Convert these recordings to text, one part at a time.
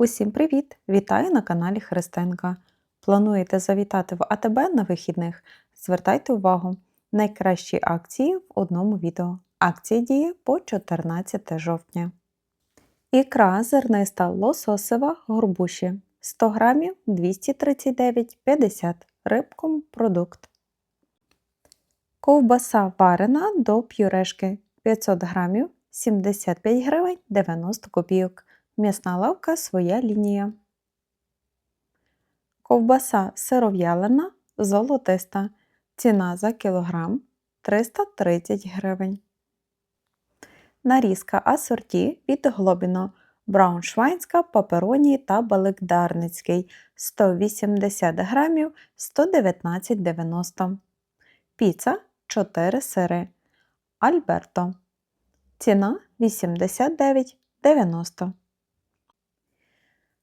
Усім привіт! Вітаю на каналі Христенка. Плануєте завітати в АТБ на вихідних? Звертайте увагу! Найкращі акції в одному відео. Акція діє по 14 жовтня. Ікра зерниста лососева горбуші 100 грамів 239,50 рибком продукт. Ковбаса варена до пюрешки 500 грамів 75 гривень 90 копійок. М'ясна лавка своя лінія. Ковбаса сиров'ялина золотиста. Ціна за кілограм 330 гривень. Нарізка асорті від Глобіно. Брауншвайнська, папероні та баликдарницький 180 грамів 119,90. Піца 4 сири. Альберто. Ціна 89,90.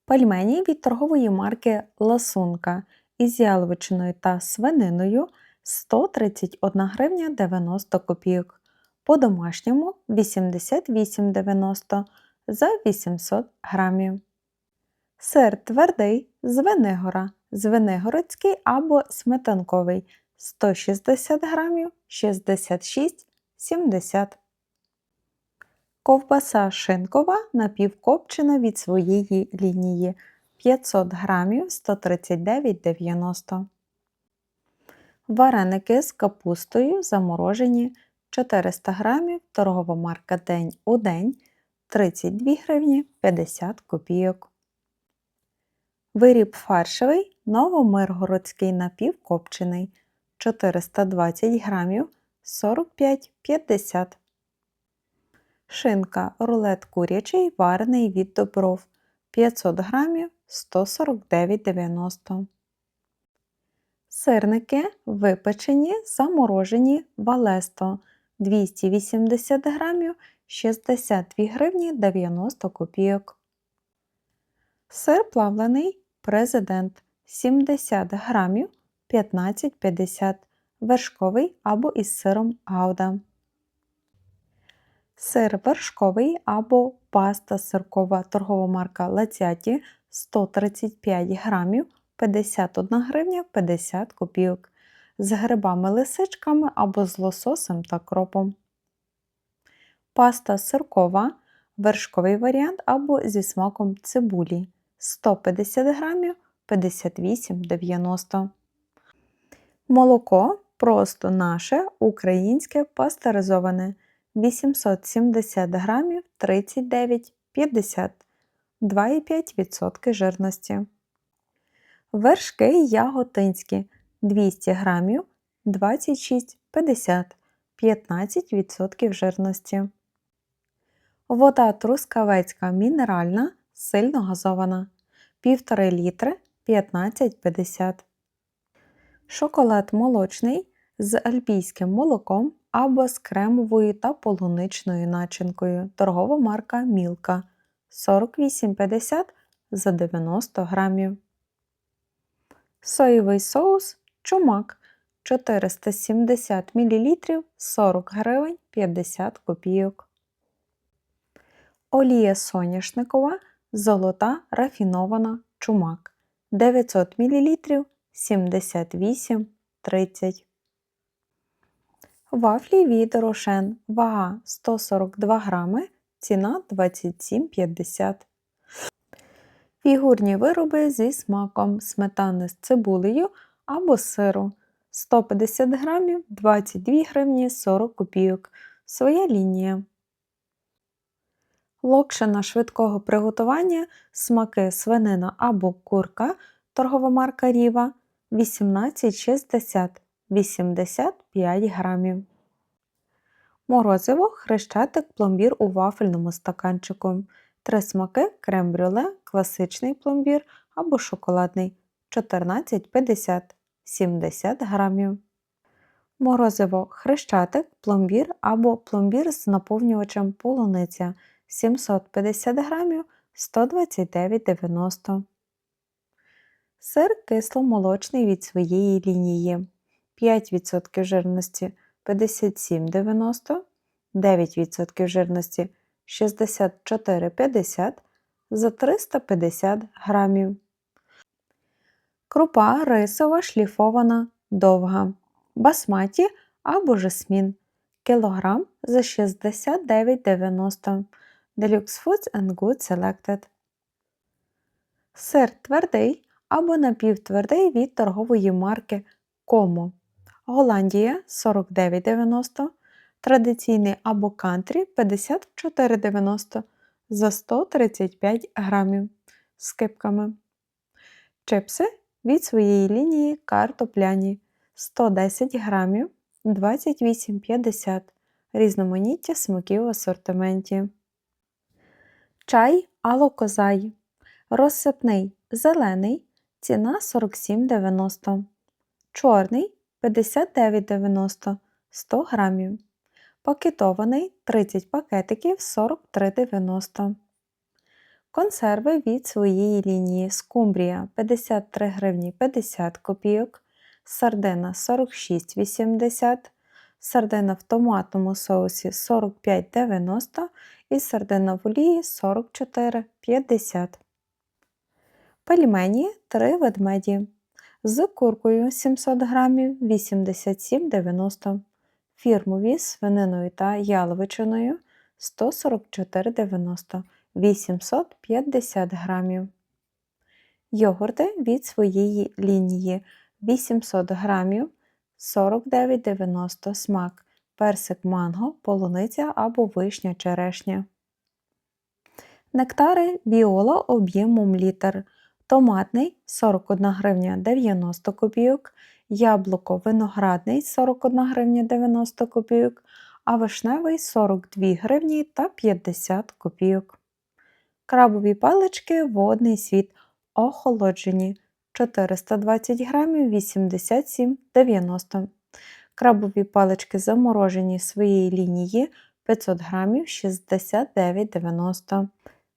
Пельмені від торгової марки Ласунка із яловичиною та свининою 131 гривня 90 копійок. По-домашньому 88,90 за 800 грамів. Сир твердий з Венигора, звенигородський або сметанковий 160 грамів 66,70 Ковбаса шинкова напівкопчена від своєї лінії. 500 грамів 139,90 Вареники з капустою заморожені. 400 грамів торгова марка День у день 32 гривні 50 копійок. Виріб фаршевий новомиргородський напівкопчений. 420 грамів 45,50 Шинка рулет курячий варений від добров. 500 грамів 149,90 Сирники випечені, заморожені валесто 280 грамів 62 гривні 90 копійок. Сир плавлений президент. 70 грамів 15,50 вершковий або із сиром гауда. Сир вершковий або паста сиркова торгова марка Лацяті 135 грамів 51 гривня 50 копійок. З грибами-лисичками або з лососем та кропом. Паста сиркова вершковий варіант або зі смаком цибулі 150 грамів 58,90 Молоко просто наше українське пастеризоване 870 грамів 39,50 2,5% жирності. Вершки яготинські 200 грамів 26,50 15% жирності. Вода трускавецька мінеральна, сильно газована 1,5 літри 15,50 Шоколад молочний з альпійським молоком або з кремовою та полуничною начинкою. Торгова марка Мілка 48,50 за 90 грамів. Соєвий соус чумак 470 мл 40 гривень 50 копійок. Олія соняшникова золота рафінована чумак 900 мл 78,30 Вафлі від Рошен. Вага 142 грами, ціна 27,50 Фігурні вироби зі смаком сметани з цибулею або сиру 150 грамів 22 гривні 40 копійок. Своя лінія. Локшина швидкого приготування смаки свинина або курка торгова марка Ріва 18,60 85 грамів. Морозиво хрещатик пломбір у вафельному стаканчику. Три смаки крем-брюле, класичний пломбір або шоколадний 14,50 70 грамів. Морозиво хрещатик, пломбір або пломбір з наповнювачем полуниця 750 грамів 129,90 Сир кисломолочний від своєї лінії 5% жирності 57,90, 9% жирності 64,50, за 350 грамів. Крупа рисова шліфована довга. Басматі або жасмін. Кілограм за 69,90. Deluxe Foods and Good Selected. Сир твердий або напівтвердий від торгової марки Комо. Голландія 49,90. Традиційний або кантрі 54,90 за 135 грамів з кипками. Чипси від своєї лінії картопляні 110 грамів 28,50 різноманіття смаків в асортименті. Чай алокозай. Розсипний зелений ціна 47,90. Чорний 59,90 100 грамів. Пакетований 30 пакетиків 43,90. Консерви від своєї лінії Скумбрія 53 гривні 50 копійок, сардина 46,80, сардина в томатному соусі 45,90 і сардина в олії 44,50. Пельмені 3 ведмеді. З куркою 700 грамів 87,90 Фірмові свининою та яловичиною 144,90 850 грамів. Йогурти від своєї лінії 800 грамів 49,90 смак, персик манго, полуниця або вишня черешня. Нектари Віола об'ємом літр. Томатний 41 гривня 90 копійок, яблуко виноградний 41 гривня 90 копійок, а вишневий 42 гривні та 50 копійок. Крабові палички водний світ охолоджені 420 грамів 87,90 Крабові палички заморожені своєї лінії 500 грамів 69,90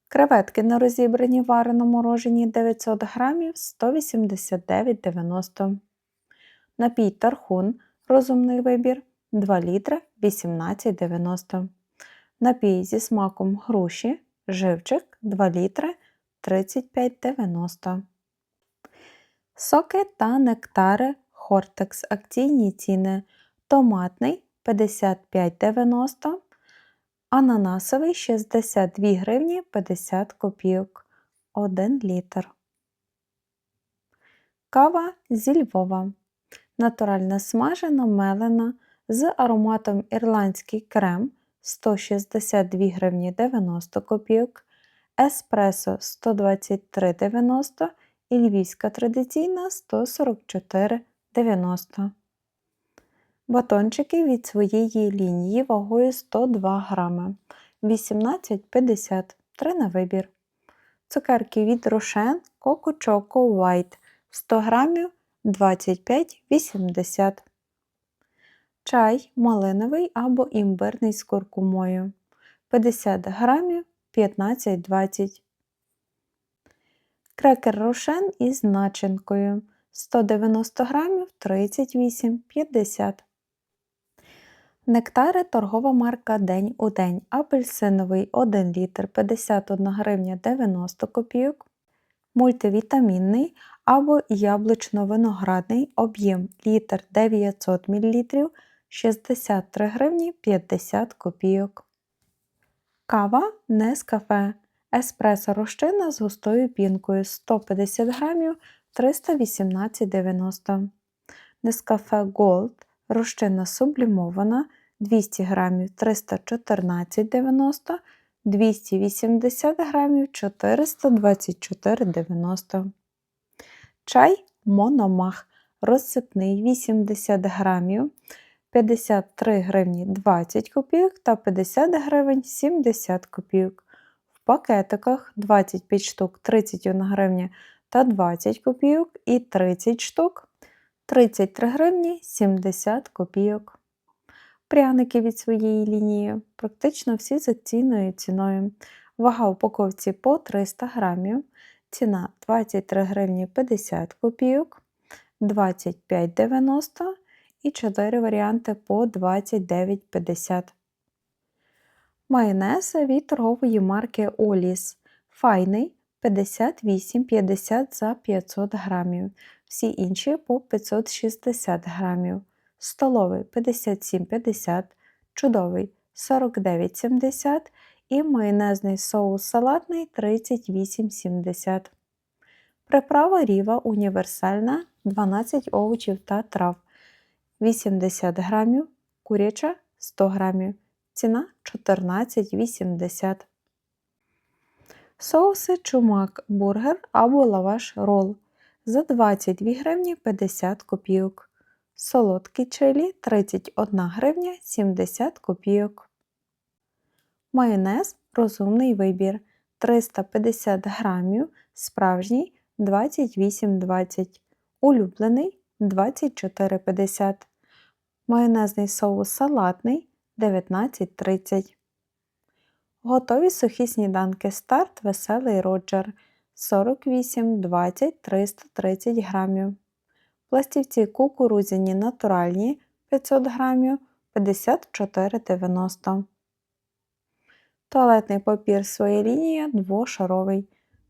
Креветки на розібрані варено морожені 900 грамів 189,90 Напій тархун розумний вибір 2 літри 18,90 Напій зі смаком груші живчик 2 літри 35,90 Соки та нектари Хортекс акційні ціни. Томатний 55,90 Ананасовий 62 гривні 50 копійок 1 літр. Кава зі Львова. Натуральна смажена мелена з ароматом ірландський крем 162 гривні 90 копійок, еспресо 123,90 і львівська традиційна 144,90 Батончики від своєї лінії вагою 102 грами. 18,50 3 на вибір. Цукерки від Рошен Coco Choco White. 100 грамів. 25,80 Чай малиновий або імбирний з куркумою. 50 грамів. 15,20 Крекер рошен із начинкою. 190 грамів. 38,50 Нектари торгова марка День у день. Апельсиновий 1 літр 51 гривня 90 копійок. Мультивітамінний або яблучно-виноградний об'єм літр 900 мл 63 гривні 50 копійок. Кава Нескафе. Еспресо розчинна з густою пінкою 150 грамів 318,90 Нескафе Gold розчинна сублімована 200 грамів 314,90 280 грамів 424,90 Чай Мономах розсипний 80 грамів 53 гривні 20 копійок та 50 гривень 70 копійок. В пакетиках 25 штук 31 гривня та 20 копійок і 30 штук 33 гривні 70 копійок. Пряники від своєї лінії практично всі за ціною ціною. Вага упаковці по 300 грамів, ціна 23 гривні 50 копійок, 25,90 і 4 варіанти по 29,50. Майонез від торгової марки Оліс. Файний 58,50 за 500 грамів. Всі інші по 560 грамів. Столовий 57,50, чудовий 49,70 і майонезний соус салатний 38,70. Приправа ріва універсальна 12 овочів та трав 80 грамів, куряча 100 грамів. Ціна 14,80. Соуси чумак, бургер або лаваш рол за 22 гривні 50 копійок. Солодкі чилі 31 гривня 70 копійок. Майонез розумний вибір 350 грамів, справжній 28,20, улюблений 24,50. Майонезний соус салатний 19,30. Готові сухі сніданки старт Веселий Роджер 48, 20, 330 грамів. Пластівці кукурудзяні натуральні 500 грамів 54,90. Туалетний папір своя лінія двошаровий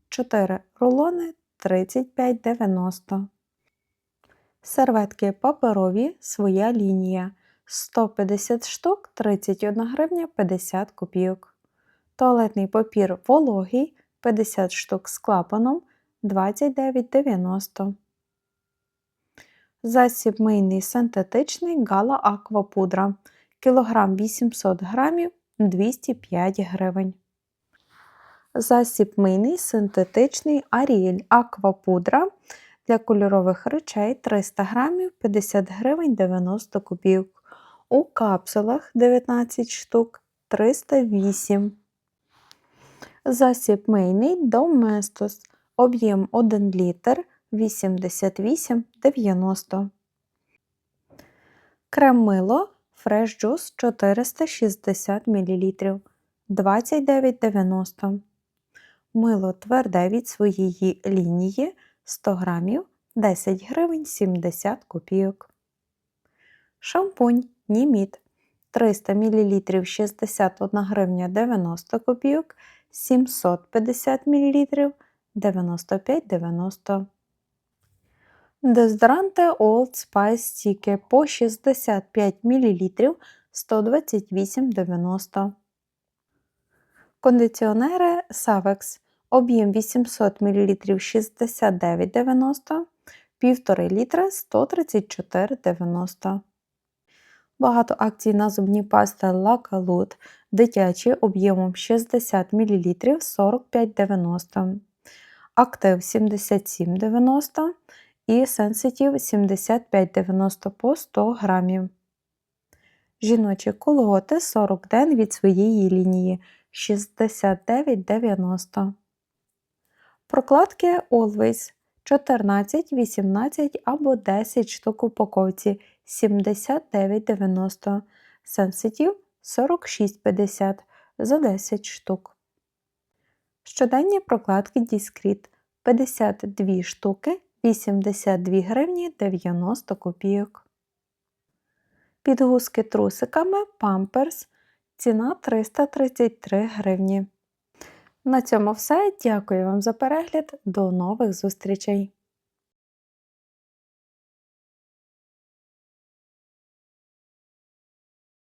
4 рулони 35,90. Серветки паперові своя лінія 150 штук 31 гривня 50 копійок. Туалетний папір вологий 50 штук з клапаном 29,90. Засіб мийний синтетичний гала аквапудра кілограм 800 грамів 205 гривень. Засіб мийний синтетичний Аріель аквапудра для кольорових речей 300 грамів 50 гривень 90 копійок. У капсулах 19 штук 308 Засіб мийний Доместос. Об'єм 1 літр 88,90. Крем мило Fresh Juice 460 мл 29,90. Мило тверде від своєї лінії 100 грамів 10 гривень 70 копійок. Шампунь Німіт 300 мл 61 гривня 90 копійок. 750 мл 95,90. Дезодоранти Old Spice Stick по 65 мл 128,90. Кондиціонери Savex об'єм 800 мл 69,90, 1,5 літра 134,90. Багато акцій на зубні пасти Calute дитячі об'ємом 60 мл 45,90, Актив 77,90 і Sensitive 75,90 по 100 грамів. Жіночі колготи 40 ден від своєї лінії 69,90. Прокладки Always 14, 18 або 10 штук упаковці 79,90. Sensitive 46,50 за 10 штук. Щоденні прокладки Discreet 52 штуки 82 гривні 90 копійок. Підгузки трусиками Pampers ціна 333 гривні. На цьому все. Дякую вам за перегляд. До нових зустрічей!